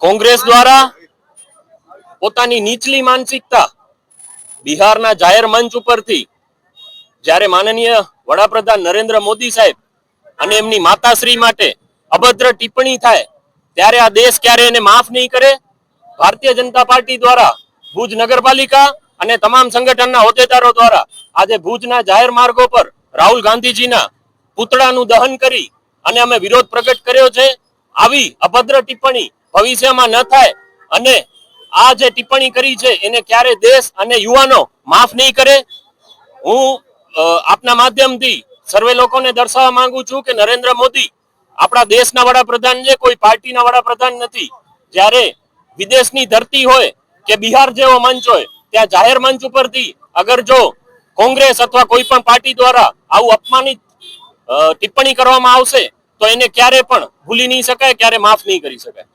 કોંગ્રેસ દ્વારા પોતાની નીચલી માનસિકતા બિહારના જાહેર મંચ ઉપરથી જ્યારે માનનીય વડાપ્રધાન નરેન્દ્ર મોદી સાહેબ અને એમની માતાશ્રી માટે અભદ્ર ટિપ્પણી થાય, ત્યારે આ દેશ ક્યારે એને માફ નહીં કરે. ભારતીય જનતા પાર્ટી દ્વારા ભુજ નગરપાલિકા અને તમામ સંગઠનના હોદ્દેદારો દ્વારા આજે ભુજના જાહેર માર્ગો પર રાહુલ ગાંધીજીના પુતળાનું દહન કરી અને અમે વિરોધ પ્રગટ કર્યો છે. આવી અભદ્ર ટિપ્પણી ભવિષ્યમાં ન થાય અને આ જે ટિપ્પણી કરી છે, એને ક્યારે દેશ અને યુવાનો માફ નહીં કરે? હું આપના માધ્યમથી સર્વે લોકોને દર્શાવવા માંગુ છું કે નરેન્દ્ર મોદી આપણા દેશના વડાપ્રધાન છે, કોઈ પાર્ટીના વડાપ્રધાન નથી. જ્યારે વિદેશની ધરતી હોય કે બિહાર જેવો મંચ હોય, ત્યાં જાહેર મંચ ઉપરથી અગર જો કોંગ્રેસ અથવા કોઈ પણ પાર્ટી દ્વારા આવું અપમાનિત ટિપ્પણી કરવામાં આવશે તો એને ક્યારે પણ ભૂલી નહીં શકાય ક્યારે માફ નહીં કરી શકાય.